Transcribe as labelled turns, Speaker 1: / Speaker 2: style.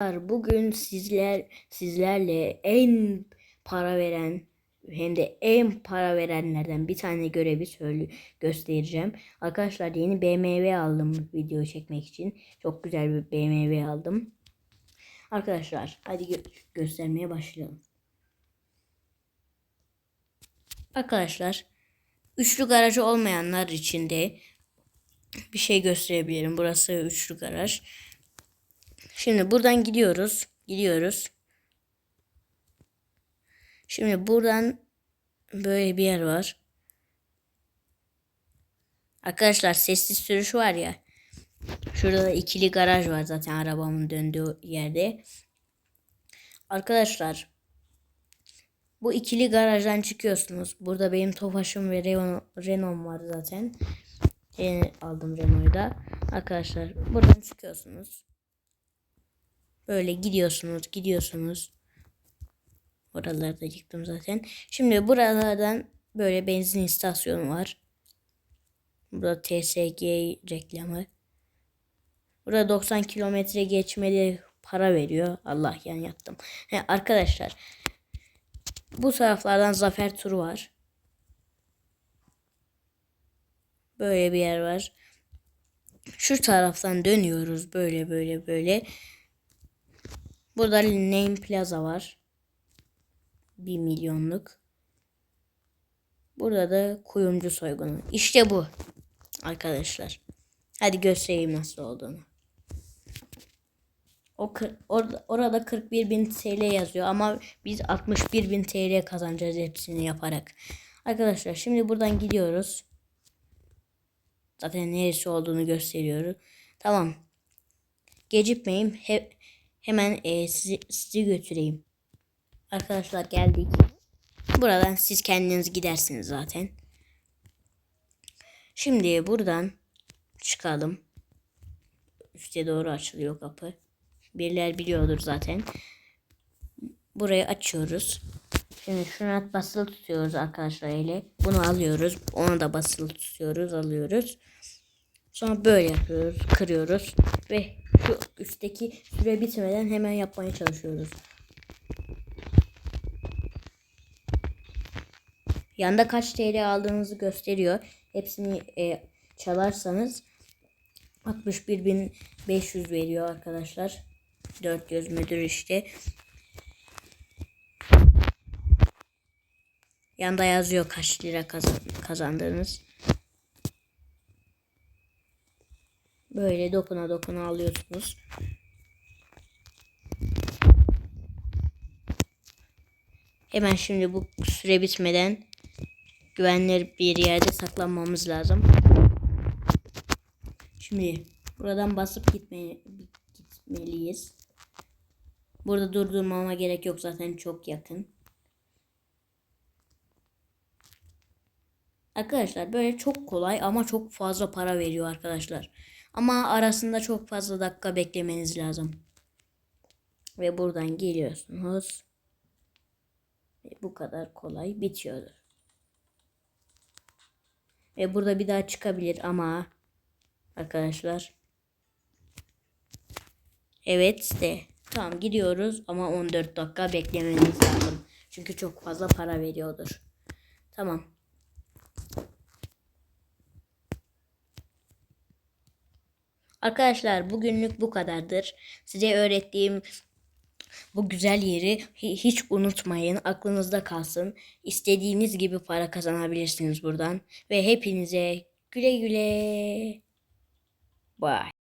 Speaker 1: Bugün sizler sizlerle en para veren hem de en para verenlerden bir tane görevi söyle göstereceğim. Arkadaşlar yeni BMW aldım video çekmek için. Çok güzel bir BMW aldım. Arkadaşlar hadi gö- göstermeye başlayalım. Arkadaşlar üçlü garajı olmayanlar için de bir şey gösterebilirim. Burası üçlü garaj. Şimdi buradan gidiyoruz. Gidiyoruz. Şimdi buradan böyle bir yer var. Arkadaşlar sessiz sürüş var ya. Şurada da ikili garaj var zaten arabamın döndüğü yerde. Arkadaşlar bu ikili garajdan çıkıyorsunuz. Burada benim Tofaş'ım ve Renault, Renault'um var zaten. Yeni aldım Renault'u da. Arkadaşlar buradan çıkıyorsunuz. Böyle gidiyorsunuz, gidiyorsunuz. Oraları da yıktım zaten. Şimdi buralardan böyle benzin istasyonu var. Burada TSG reklamı. Burada 90 kilometre geçmeli para veriyor. Allah yan yattım. He, arkadaşlar bu taraflardan zafer turu var. Böyle bir yer var. Şu taraftan dönüyoruz böyle böyle böyle. Burada Name Plaza var. 1 milyonluk. Burada da kuyumcu soygunu. İşte bu. Arkadaşlar. Hadi göstereyim nasıl olduğunu. O orada, orada 41 bin TL yazıyor ama biz 61 bin TL kazanacağız hepsini yaparak. Arkadaşlar şimdi buradan gidiyoruz. Zaten neresi olduğunu gösteriyoruz. Tamam. Gecikmeyin. He, hemen e, sizi, sizi götüreyim. Arkadaşlar geldik. Buradan siz kendiniz gidersiniz zaten. Şimdi buradan çıkalım. Üste doğru açılıyor kapı. Biriler biliyordur zaten. Burayı açıyoruz. Şimdi şuna basılı tutuyoruz arkadaşlar ele. Bunu alıyoruz. Onu da basılı tutuyoruz, alıyoruz. Sonra böyle yapıyoruz, kırıyoruz ve şu üstteki süre bitmeden hemen yapmaya çalışıyoruz. Yanda kaç TL aldığınızı gösteriyor. Hepsini e, çalarsanız 61.500 veriyor arkadaşlar. 400 müdür işte. Yanda yazıyor kaç lira kazan Böyle dokuna dokuna alıyorsunuz. Hemen şimdi bu süre bitmeden güvenli bir yerde saklanmamız lazım. Şimdi buradan basıp gitmeye, gitmeliyiz. Burada durdurmama gerek yok zaten çok yakın. Arkadaşlar böyle çok kolay ama çok fazla para veriyor arkadaşlar. Ama arasında çok fazla dakika beklemeniz lazım. Ve buradan geliyorsunuz. Ve bu kadar kolay bitiyordur. Ve burada bir daha çıkabilir ama arkadaşlar. Evet de tamam gidiyoruz ama 14 dakika beklemeniz lazım. Çünkü çok fazla para veriyordur. Tamam. Arkadaşlar bugünlük bu kadardır. Size öğrettiğim bu güzel yeri hi- hiç unutmayın. Aklınızda kalsın. İstediğiniz gibi para kazanabilirsiniz buradan. Ve hepinize güle güle. Bye.